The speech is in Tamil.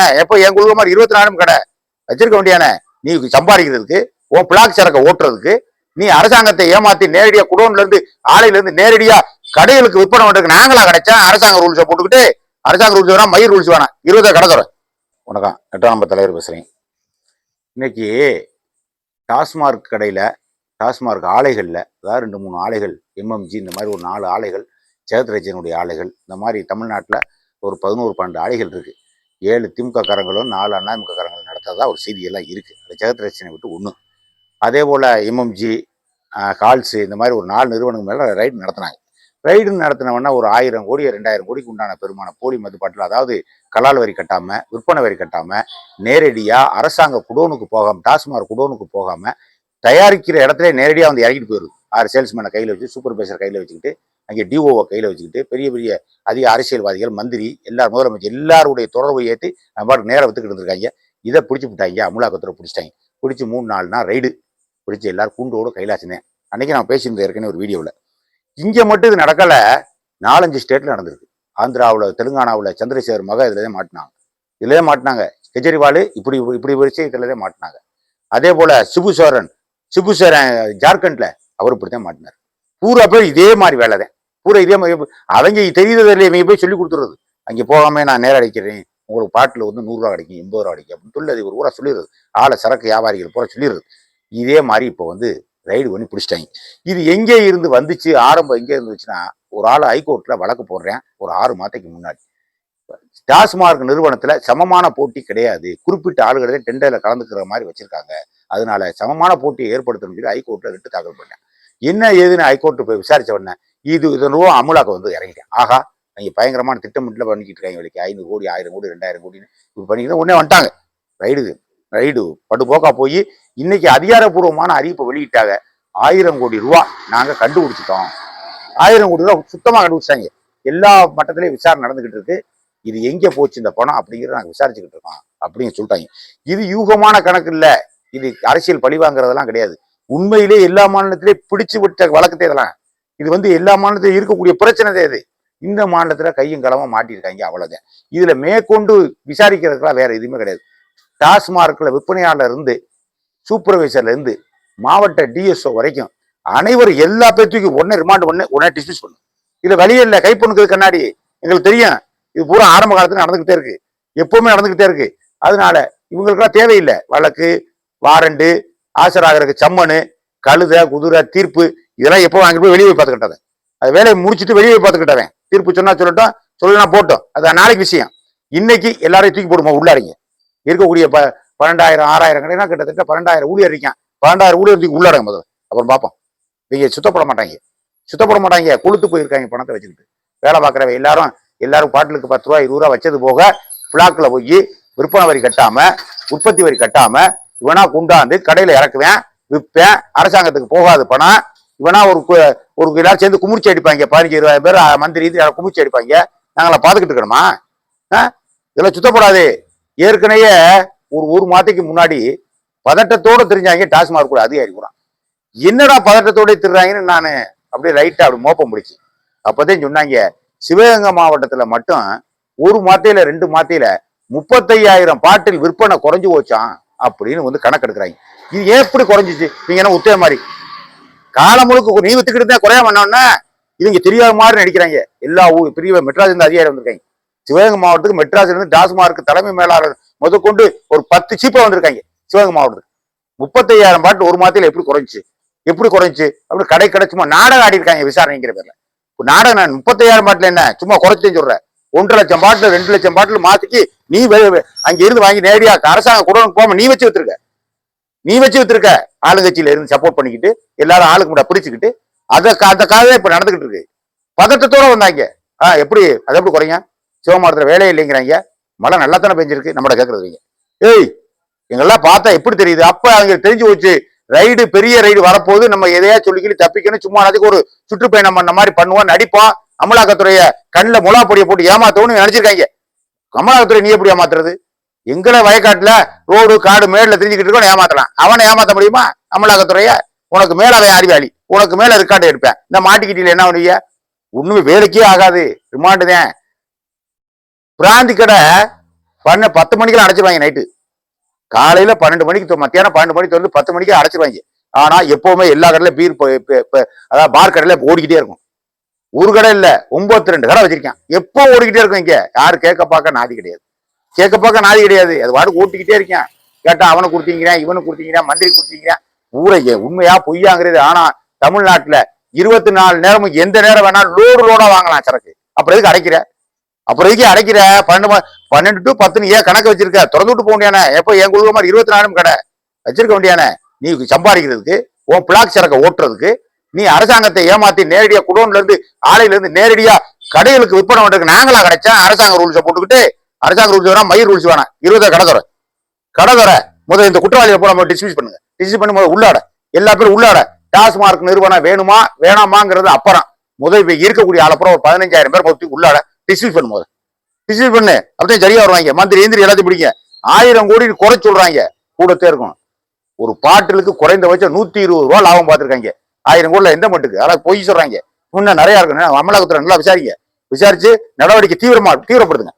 கடை. எப்போ என் குழுவ மாதிரி இருபத்தி நாலும் கடை வச்சிருக்க வேண்டியானே? நீ சம்பாதிக்கிறதுக்கு உன் பிளாக் சரக்கை ஓட்டுறதுக்கு நீ அரசாங்கத்தை ஏமாத்தி நேரடியா குடோன்ல இருந்து ஆலையில இருந்து நேரடியா கடைகளுக்கு விற்பனை பண்றதுக்கு நாங்களா கிடைச்சா அரசாங்க ரூல்ஸை போட்டுக்கிட்டு அரசாங்க ரூல்ஸ் வேணாம் மயிர் ரூல்ஸ் வேணாம். இருபதை கடத்துறேன் வணக்கம் எட்டாம் நம்பர் தலைவர் பேசுறேன். இன்னைக்கு டாஸ்மார்க் கடையில டாஸ்மார்க் ஆலைகளில் அதாவது ரெண்டு மூணு ஆலைகள் எம்எம்ஜி இந்த மாதிரி ஒரு நாலு ஆலைகள் சேத்ரஜனுடைய ஆலைகள் இந்த மாதிரி தமிழ்நாட்டில் ஒரு பதினோரு பன்னெண்டு ஆலைகள் இருக்கு. ஏழு திமுக காரங்களும் நாலு அதிமுக காரங்களும் நடத்ததா ஒரு செய்தியெல்லாம் இருக்குது அந்த ஜெகத்ரட்சனை விட்டு ஒன்று அதே போல் எம்எம்ஜி கால்ஸு இந்த மாதிரி ஒரு நாலு நிறுவனங்கள் மேலே ரைடு நடத்தினாங்க. ரைடு நடத்தினவொன்னா ஒரு ஆயிரம் கோடி ரெண்டாயிரம் கோடிக்கு உண்டான பெருமான போலி மதுப்பாட்டில் அதாவது கலால் வரி கட்டாமல் விற்பனை வரி கட்டாமல் நேரடியாக அரசாங்க குடோனுக்கு போகாமல் டாஸ்மாக் குடோனுக்கு போகாமல் தயாரிக்கிற இடத்துல நேரடியாக வந்து இறங்கிட்டு போயிடுது. ஆறு சேல்ஸ்மேனை கையில் வச்சு சூப்பர்வைசர் கையில் வச்சுக்கிட்டு அங்கே டிஓவை கையில் வச்சுக்கிட்டு பெரிய பெரிய அதிக அரசியல்வாதிகள் மந்திரி எல்லார் முதலமைச்சர் எல்லாருடைய தொடர்பை ஏற்றி நம்ம பாட்டு நேரம் வித்துக்கிட்டு இருந்திருக்காங்க. இதை பிடிச்சி விட்டாங்க அமலாக்கத்துறை பிடிச்சிட்டாங்க. பிடிச்சி மூணு நாலு நாள் ரைடு பிடிச்சி எல்லாரும் கூண்டோடு கைலாச்சினேன் அன்னைக்கு நான் பேசியிருந்தேன் ஏற்கனவே ஒரு வீடியோவில் இங்கே மட்டும் இது நடக்கலை. நாலஞ்சு ஸ்டேட்டில் நடந்திருக்கு. ஆந்திராவில் தெலுங்கானாவில் சந்திரசேகர் மக இதில் தான் மாட்டினாங்க. இதில் தான் மாட்டினாங்க. கெஜ்ரிவால் இப்படி இப்படி விஷயத்தில் தான் மாட்டினாங்க. அதே போல் சிபு சோரன் சிபு சோரன் ஜார்க்கண்டில் அவர் இப்படி தான் மாட்டினார். பூரா பேர் இதே மாதிரி வேலை தான் பூரா இதே மாதிரி அவங்க தெரியுறதில்ல இவங்க போய் சொல்லி கொடுத்துறது அங்கே போகாம நான் நேரம் அடிக்கிறேன். உங்களுக்கு பாட்டில் வந்து நூறுரூவா கிடைக்கும் எண்பது ரூபா கிடைக்கும் அப்படின்னு சொல்லி அது ஒரு ஊரா சொல்லிடுறது. ஆளை சரக்கு வியாபாரிகள் பூரா சொல்லிடுறது. இதே மாதிரி இப்போ வந்து ரைடு பண்ணி பிடிச்சிட்டாங்க. இது எங்கே இருந்து வந்துச்சு ஆரம்பம் எங்கே இருந்துச்சுன்னா ஒரு ஆள் ஹைகோர்ட்டில் வழக்கு போடுறேன் ஒரு ஆறு மாதத்துக்கு முன்னாடி. டாஸ்மார்க் நிறுவனத்தில் சமமான போட்டி கிடையாது. குறிப்பிட்ட ஆளுகளே டெண்டரில் கலந்துக்கிற மாதிரி வச்சுருக்காங்க. அதனால சமமான போட்டியை ஏற்படுத்தணும்னு சொல்லி ஹைகோர்ட்டில் ரிட்டு தாக்கல் பண்ணேன். என்ன ஏதுன்னு ஹைகோர்ட்டு போய் விசாரிச்ச உடனே இது இதனோ ரூபா அமுலாக்க வந்து இறங்கிட்டேன். ஆகா நீங்கள் பயங்கரமான திட்டமிட்டில் பண்ணிக்கிட்டு இருக்காங்க இவளுக்கு ஐநூறு கோடி ஆயிரம் கோடி ரெண்டாயிரம் கோடின்னு இப்படி பண்ணிக்கிட்டு உடனே வந்துட்டாங்க. ரைடு ரைடு படுபோக்கா போய் இன்னைக்கு அதிகாரப்பூர்வமான அறிவிப்பை வெளியிட்டாங்க. ஆயிரம் கோடி ரூபா நாங்கள் கண்டுபிடிச்சிட்டோம். ஆயிரம் கோடி ரூபா சுத்தமாக கண்டுபிடிச்சாங்க எல்லா மட்டத்திலையும் விசாரணை நடந்துகிட்டு இருக்கு. இது எங்கே போச்சு இந்த பணம் அப்படிங்கிறத நாங்கள் விசாரிச்சுக்கிட்டு இருக்கோம் அப்படின்னு சொல்லிட்டாங்க. இது யூகமான கணக்கு இல்லை. இது அரசியல் பழிவாங்கிறதெல்லாம் கிடையாது. உண்மையிலே எல்லா மாநிலத்திலையும் பிடிச்சு விட்ட வழக்கத்தை இதெல்லாம் இது வந்து எல்லா மாநிலத்திலும் இருக்கக்கூடிய பிரச்சனை தான் இது. இந்த மாநிலத்தில் கையும் களமாக மாட்டியிருக்காங்க அவ்வளோதான் இதில் மேற்கொண்டு விசாரிக்கிறதுக்கெல்லாம் வேற எதுவுமே கிடையாது. டாஸ்மார்க்கில் விற்பனையாளர் இருந்து சூப்பர்வைசர்லேருந்து மாவட்ட டிஎஸ்ஓ வரைக்கும் அனைவரும் எல்லா பேர்த்துக்கும் ஒன்றே ரிமாண்ட் ஒன்று உடனே டிஸ்மிஸ் பண்ணும் இதில் வழியே இல்லை கைப்பொண்ணுக்கு கண்ணாடி. எங்களுக்கு தெரியும். இது பூரா ஆரம்ப காலத்தில் நடந்துக்கிட்டே இருக்கு. எப்பவுமே நடந்துக்கிட்டே இருக்கு. அதனால இவங்களுக்கெல்லாம் தேவையில்லை. வழக்கு வாரண்டு ஆசராகிறதுக்கு சம்மனு கழுதை குதிரை தீர்ப்பு இதெல்லாம் எப்போ வாங்கிட்டு போய் வெளியே போய் பார்த்துக்கிட்டது அது வேலையை முடிச்சுட்டு வெளியே போய் பார்த்துக்கிட்டவன் தீர்ப்பு சொன்னா சொல்லட்டும் சொல்லலாம் போட்டோம். அது நாளைக்கு விஷயம். இன்னைக்கு எல்லாரையும் தூக்கி போடுமா உள்ளாரிங்க. இருக்கக்கூடிய ப பன்னெண்டாயிரம் ஆறாயிரம் கடைனா கிட்டத்தட்ட பன்னெண்டாயிரம் ஊழியர் இருக்கான். பன்னெண்டாயிரம் ஊழியர் தூக்கி உள்ளாடுங்க முதல்ல. அப்புறம் பார்ப்போம். இவங்க சுத்தப்பட மாட்டாங்க. சுத்தப்பட மாட்டாங்க. கொளுத்து போயிருக்காங்க பணத்தை வச்சுக்கிட்டு. வேலை பார்க்குறவ எல்லாரும் எல்லாரும் பாட்டிலுக்கு பத்து ரூபா இருபது ரூபா வச்சது போக பிளாக்ல போய் விற்பனை வரி கட்டாம உற்பத்தி வரி கட்டாம இவனா குண்டாந்து கடையில இறக்குவேன் விற்பேன் அரசாங்கத்துக்கு போகாது பணம். இவனா ஒரு கு- ஒரு எல்லாரும் சேர்ந்து குமிர்ச்சி அடிப்பாங்க. பதினஞ்சு இருபது பேர் மந்திரி இது யாரும் குமிர்ச்சி அடிப்பாங்க. நாங்கள பார்த்துக்கிட்டு இருக்கணுமா? ஆ? இதெல்லாம் சுத்தப்படாது. ஏற்கனவே ஒரு ஒரு மாதத்துக்கு முன்னாடி பதட்டத்தோடு தெரிஞ்சாங்க டாஸ்மாக் கூட அதிகாரி கூட. என்னடா பதட்டத்தோட திருறாங்கன்னு நான் அப்படியே லைட்டாக அப்படி மோப்பம் முடிச்சு அப்போதான் சொன்னாங்க சிவகங்கை மாவட்டத்தில் மட்டும் ஒரு மாத்தையில் ரெண்டு மாத்தையில் முப்பத்தையாயிரம் பாட்டில் விற்பனை குறைஞ்சு போச்சான் அப்படின்னு வந்து கணக்கெடுக்கிறாங்க. இது எப்படி குறைஞ்சிச்சு? நீங்கள் என்ன உத்தே மாதிரி? காலம் முழுக்க நீ வித்துக்கிட்டு தான் குறைய பண்ணோன்னா இவங்க தெரியாத மாதிரி நடிக்கிறாங்க. எல்லா ஊர் பெரிய மெட்ராஸ் இருந்து அதிகாரி வந்திருக்காங்க. சிவகங்கை மாவட்டத்துக்கு மெட்ராஸ்ல இருந்து டாஸ்மார்க் தலைமை மேலாளர் முதற்கொண்டு ஒரு பத்து சீப்பா வந்திருக்காங்க சிவகங்கை மாவட்டத்துக்கு. முப்பத்தையாயிரம் பாட்டு ஒரு மாதத்துல எப்படி குறைஞ்சி எப்படி குறைஞ்சி அப்படி கடை கடை சும்மா நாடகம் ஆடி இருக்காங்க விசாரணைங்கிற பேர்ல. இப்ப நாடகம் நான் முப்பத்தையாயிரம் பாட்டில் என்ன சும்மா குறைச்சேன்னு சொல்றேன் ஒன்றரை லட்சம் பாட்டில் ரெண்டு லட்சம் பாட்டில் மாத்திக்கு நீ அங்க இருந்து வாங்கி நேரடியா அரசாங்க குடோனுக்கு போகாம நீ வச்சு வச்சிருக்க நீ வச்சு வச்சிருக்க ஆளுங்கட்சியில இருந்து சப்போர்ட் பண்ணிக்கிட்டு எல்லாரும் ஆளுக்கு முடா பிடிச்சுக்கிட்டு அதை அந்த காலம் இப்ப நடந்துகிட்டு இருக்கு. பதட்டத்தோட வந்தாங்க. ஆ எப்படி அதை எப்படி குறைங்க? சிவமாரத்துல வேலையே இல்லைங்கிறாங்க. மழை நல்லா தானே பெஞ்சிருக்கு நம்மள கேட்கறதுங்க ஏய் எங்கெல்லாம் பார்த்தா எப்படி தெரியுது? அப்ப அவங்க தெரிஞ்சு போச்சு ரைடு பெரிய ரைடு வரப்போகுது நம்ம எதையா சொல்லிக்கிட்டு தப்பிக்கணும் சும்மா அதுக்கு ஒரு சுற்றுப்பயணம் பண்ண மாதிரி பண்ணுவோம் நடிப்போம். அமலாக்கத்துறைய கண்ணில் முலா பொடியை போட்டு ஏமாத்தணும்னு நினைச்சிருக்காங்க. அமலாக்கத்துறை நீ எப்படி ஏமாத்துறது? எங்களை வயக்காட்டுல ரோடு காடு மேடில் தெரிஞ்சுக்கிட்டு இருக்கோம் ஏமாத்தலாம். அவனை ஏமாத்த முடியுமா? அமலாக்கத்துறைய உனக்கு மேல அவன் அறிவாளி உனக்கு மேல இருக்காட்டு எடுப்பேன். இந்த மாட்டிக்கிட்டியில என்ன பண்ணுவீங்க? ஒண்ணுமே வேலைக்கே ஆகாது. ரிமாண்டு தான். பிராந்தி கடை பண்ண பத்து மணிக்கெல்லாம் அடைச்சிருவாங்க நைட்டு. காலையில பன்னெண்டு மணிக்கு மத்தியானம் பன்னெண்டு மணிக்கு வந்து பத்து மணிக்கு அடைச்சிருவாங்க. ஆனா எப்பவுமே எல்லா கடையில பீர் அதாவது பார் கடையில ஓடிக்கிட்டே இருக்கும். ஒரு கடை இல்ல ஒன்பத்தி ரெண்டு கடை வச்சிருக்கேன். எப்போ ஓடிக்கிட்டே இருக்கும் இங்க? யாரு கேட்க பார்க்க நாதி கிடையாது. கேட்க பார்க்க நாதி கிடையாது. அது வாட்டுக்கு ஓட்டிக்கிட்டே இருக்கேன் கேட்டா அவனை கொடுத்தீங்கிறேன் இவனை கொடுத்தீங்கிறேன் மந்திரி கொடுத்தீங்கிறேன். ஊரை ஏ- உண்மையா பொய்யாங்கிறது. ஆனா தமிழ்நாட்டுல இருபத்தி நாலு நேரமும் எந்த நேரம் வேணாலும் லோடு லோடா வாங்கலாம் சரக்கு. அப்புறம் எதுக்கு அடைக்கிற? அப்புறம் எதுக்கு அடைக்கிற? பன்னெண்டு பன்னெண்டு டு பத்துன்னு ஏன் கணக்கு வச்சிருக்க? திறந்து விட்டு போக முடியானே எப்போ என் குழுவ மாதிரி இருபத்தி நாலும் கடை வச்சிருக்க வேண்டியானே நீ சம்பாதிக்கிறதுக்கு உன் பிளாக் சரக்கை ஓட்டுறதுக்கு நீ அரசாங்கத்தை ஏமாத்தி நேரடியா குடோன்ல இருந்து ஆலையில இருந்து நேரடியா கடைகளுக்கு விற்பனை பண்றதுக்கு நாங்களா கிடைச்சேன் அரசாங்க ரூல்ஸை போட்டுக்கிட்டு அரசாங்க ரூல்ஸ் வேணாம் மயிர் ரூல்ஸ் வேணாம். இருபது கடை தர கடை தர முதல் இந்த குற்றவாளியை போல நம்ம டிஸ்மிஸ் பண்ணுங்க. டிஸ்மிஸ் பண்ணி முதல்ல உள்ளாட. எல்லா பேரும் உள்ளாட. டாஸ்மார்க் நிறுவனம் வேணுமா வேணாமாங்கிறது அப்புறம். முதல் இப்போ இருக்கக்கூடிய ஆளை ஒரு பதினஞ்சாயிரம் பேர் பத்தி உள்ளாட. டிஸ்மிஸ் பண்ணும் போது டிஸ்மிஸ் பண்ணு. அப்படியே சரியா வருவாங்க. மந்திரி எந்திரி எல்லாத்தையும் பிடிங்க. ஆயிரம் கோடி குறை சொல்றாங்க கூடத்தே இருக்கணும். ஒரு பாட்டிலுக்கு குறைந்தபட்சம் நூத்தி இருபது ரூபா லாபம் பார்த்துருக்காங்க. ஆயிரம் கோடில எந்த மட்டுக்கு? அதாவது பொய் சொல்றாங்க. இன்னும் நிறைய இருக்கணும். அமலாக்கத்துறை நல்லா விசாரிங்க. விசாரிச்சு நடவடிக்கை தீவிரமா தீவிரப்படுத்துங்க.